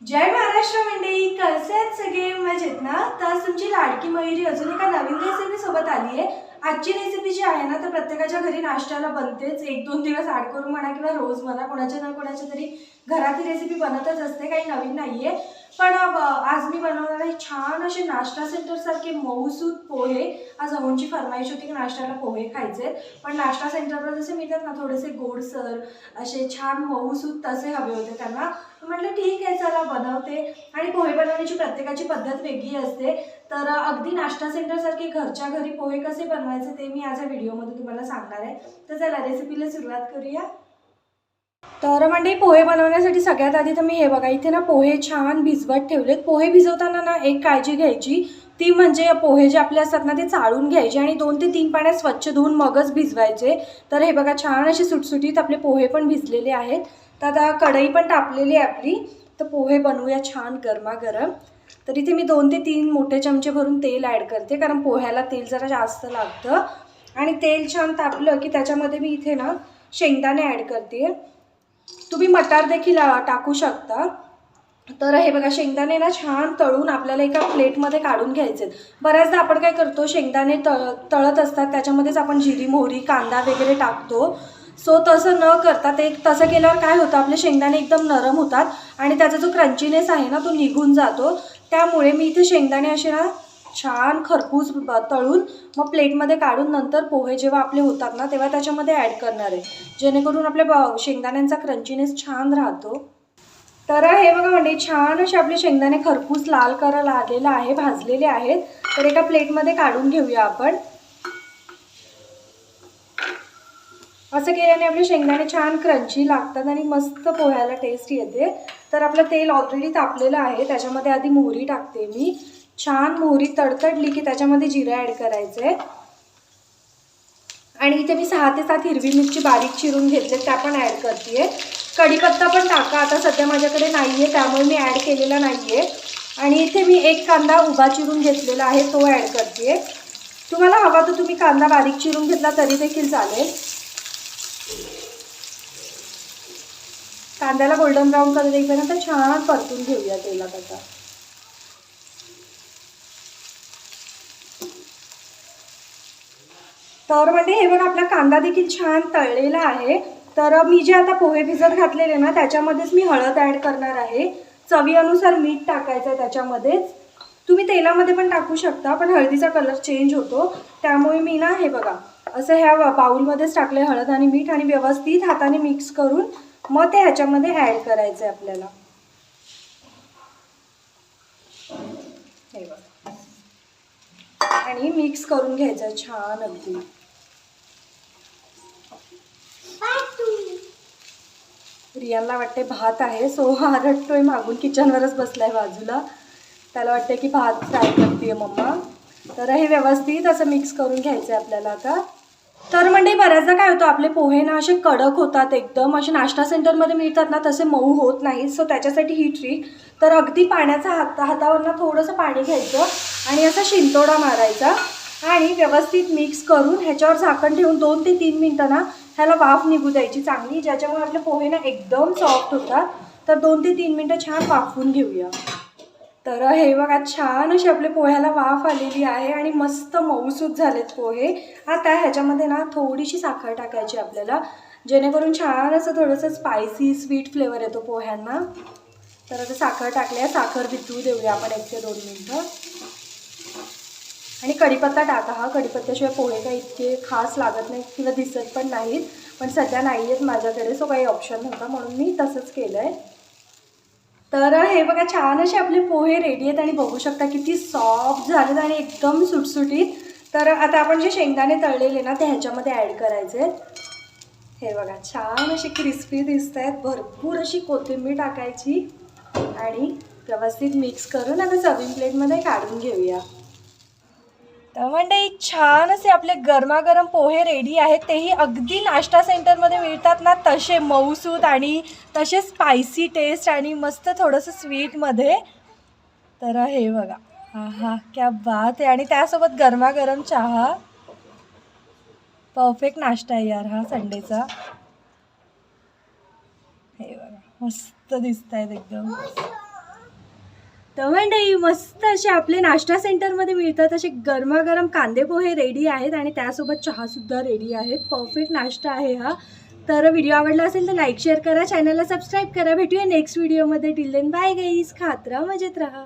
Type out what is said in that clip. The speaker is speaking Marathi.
जय महाराष्ट्र मंडळी. कसे आहेत सगळे? मजेत ना? तर तुमची लाडकी मयुरी अजून एका नवीन रेसिपी सोबत आली आहे आजची रेसिपी जी आहे ना तर प्रत्येकाच्या घरी नाश्त्याला बनतेच. एक दोन दिवस आड करून म्हणा किंवा रोज म्हणा कोणाच्या ना कोणाच्या तरी घरातील रेसिपी बनतच असते काही नवीन नाहीये. पण आज मी बनवणार आहे छान असे नाश्ता सेंटरसारखे मऊसूद पोहे. आज अहोंची फरमाईश होती की नाश्त्याला पोहे खायचे. पण नाश्ता सेंटरवर जसे मिळतात ना थोडेसे गोडसर असे छान मऊसूद तसे हवे होते त्यांना. म्हटलं ठीक आहे चला बनवते. आणि पोहे बनवण्याची प्रत्येकाची पद्धत वेगळी असते. तर अगदी नाश्ता सेंटरसारखे घरच्या घरी पोहे कसे बनवायचं ते मी आज या व्हिडिओमध्ये तुम्हाला सांगणार आहे. तर चला रेसिपीला सुरुवात करूया. तर म्हणजे पोहे बनवण्यासाठी सगळ्यात आधी तर मी हे बघा इथे ना पोहे छान भिजवत ठेवलेत. पोहे भिजवताना ना एक काळजी घ्यायची. ती म्हणजे पोहे जे आपले असतात ना ते चाळून घ्यायचे आणि दोन ते तीन पाण्यात स्वच्छ धुवून मगच भिजवायचे. तर हे बघा छान असे सुटसुटीत आपले पोहे पण भिजलेले आहेत. तर आता कढई पण तापलेली आहे आपली. तर पोहे बनवूया छान गरमागरम. तर इथे मी दोन ते तीन मोठे चमचे भरून तेल ॲड करते कारण पोह्याला तेल जरा जास्त लागतं. आणि तेल छान तापलं की त्याच्यामध्ये मी इथे ना शेंगदाणे ॲड करते. तुम्ही मटार देखील टाकू शकता. तर हे बघा शेंगदाणे ना छान तळून आपल्याला एका प्लेटमध्ये काढून घ्यायचे बऱ्याचदा आपण काय करतो शेंगदाणे तळ तळत असतात त्याच्यामध्येच आपण जिरी मोहरी कांदा वगैरे टाकतो. सो तसं न करता ते तसं केल्यावर काय होतं आपले शेंगदाणे एकदम नरम होतात आणि त्याचा जो क्रंचीनेस आहे ना तो निघून जातो. त्यामुळे मी इथे शेंगदाणे असे ना छान खरपूस तळून मग प्लेटमध्ये काढून नंतर पोहे जेव्हा आपले होतात ना तेव्हा त्याच्यामध्ये ॲड करणार आहे. जेणेकरून आपल्या ब- शेंगदाण्यांचा क्रंचीनेस छान राहतो. तर हे बघा म्हणजे छान असे आपले शेंगदाणे खरपूस लाल करा लागलेला आहे भाजलेले आहेत. तर एका प्लेटमध्ये काढून घेऊया आपण. असं केल्याने आपले शेंगदाणे छान क्रंची लागतात आणि मस्त पोह्याला टेस्ट येते. तर आपलं तेल ऑलरेडी तापलेलं आहे त्याच्यामध्ये आधी मोहरी टाकते मी. छान मोहरी तडतडली की त्याच्यामध्ये जिरं ॲड करायचे आणि इथे मी सहा ते सात हिरवी मिरची बारीक चिरून घेतले त्या पण ॲड करते कढीपत्ता पण टाका आता सध्या माझ्याकडे नाही आहे त्यामुळे मी ॲड केलेला नाही आहे आणि इथे मी एक कांदा उभा चिरून घेतलेला आहे तो ॲड करते तुम्हाला हवा तर तुम्ही कांदा बारीक चिरून घेतला तरी देखील चालेल. कांद्याला गोल्डन ब्राऊन कलर येईपर्यंत छान परतून घेऊया तेलात आता. तर म्हणजे हे बघा आपला कांदा देखील छान तळलेला आहे. तर मी जे आता पोहे भिजत घातलेले ना त्याच्यामध्येच मी हळद ॲड करणार आहे. चवीनुसार मीठ टाकायचं आहे त्याच्यामध्येच. तुम्ही तेलामध्ये पण टाकू शकता पण हळदीचा कलर चेंज होतो. त्यामुळे मी ना हे बघा असं ह्या बाऊलमध्येच टाकले हळद आणि मीठ आणि व्यवस्थित हाताने मिक्स करून मग ते ह्याच्यामध्ये ॲड करायचं आहे आपल्याला. हे बघा. आणि मिक्स करून घ्यायचं आहे छान अगदी. रियाला वाटते भात आहे सो हा रटतोय मागून किचनवरच बसलाय बाजूला. त्याला वाटते की भात फ्राय करते मम्मा. तर हे व्यवस्थित असं मिक्स करून घ्यायचं आहे आपल्याला आता. तर म्हणजे बऱ्याचदा काय होतं आपले पोहे ना असे कडक होतात एकदम. असे नाश्ता सेंटरमध्ये मिळतात ना तसे मऊ होत नाहीत. सो त्याच्यासाठी ही ट्रिक तर अगदी पाण्याचा हात हातावर ना थोडंसं पाणी घ्यायचं आणि असा शिंतोडा मारायचा आणि व्यवस्थित मिक्स करून ह्याच्यावर झाकण ठेवून दोन ते तीन मिनटं ना ह्याला वाफ निघू द्यायची चांगली. ज्याच्यामुळे आपले पोहे ना एकदम सॉफ्ट होतात. तर दोन ते तीन मिनटं छान वाफवून घेऊया. तर हे बघा छान अशी आपल्या पोह्याला वाफ आलेली आहे आणि मस्त मऊसूत झालेत पोहे. आता ह्याच्यामध्ये ना थोडीशी साखर टाकायची आपल्याला जेणेकरून छान असं थोडंसं स्पायसी स्वीट फ्लेवर येतो पोह्यांना. तर आता साखर टाकली साखर भिजवू देऊया आपण एक ते दोन मिनटं. आणि कढीपत्ता टाका हा कढीपत्त्याशिवाय पोहे काही इतके खास लागत नाहीत किंवा दिसत पण नाहीत. पण सध्या नाही आहेत माझ्याकडे सो काही ऑप्शन नव्हता म्हणून मी तसंच केलं आहे तर हे बघा छान असे आपले पोहे रेडी आहेत आणि बघू शकता किती सॉफ्ट झालेत आणि एकदम सुटसुटीत. तर आता आपण जे शेंगदाणे तळलेले ना ते ह्याच्यामध्ये ॲड करायचे आहेत. हे बघा छान असे क्रिस्पी दिसत आहेत भरपूर अशी कोथिंबीर टाकायची आणि व्यवस्थित मिक्स करून आता सर्विंग प्लेटमध्ये काढून घेऊया. तर म्हणजे छान असे आपले गरमागरम पोहे रेडी आहेत. तेही अगदी नाश्ता सेंटरमध्ये मिळतात ना तसे मऊसूत आणि तसे स्पायसी टेस्ट आणि मस्त थोडंसं स्वीटमध्ये तर हे बघा. हा हा क्या बात आहे. आणि त्यासोबत गरमागरम चहा. परफेक्ट नाश्ता आहे यार हा संडेचा. हे बघा मस्त दिसत आहेत एकदम. तर मंडळी मस्त असे आपले नाश्ता सेंटरमध्ये मिळतात. असे गरमागरम कांदे पोहे रेडी आहेत आणि त्यासोबत चहासुद्धा रेडी आहेत परफेक्ट नाश्ता आहे हा. तर व्हिडिओ आवडला असेल तर लाईक शेअर करा. चॅनलला सबस्क्राईब करा. भेटूया नेक्स्ट व्हिडिओमध्ये. Till then bye guys. खात राहा मजेत राहा.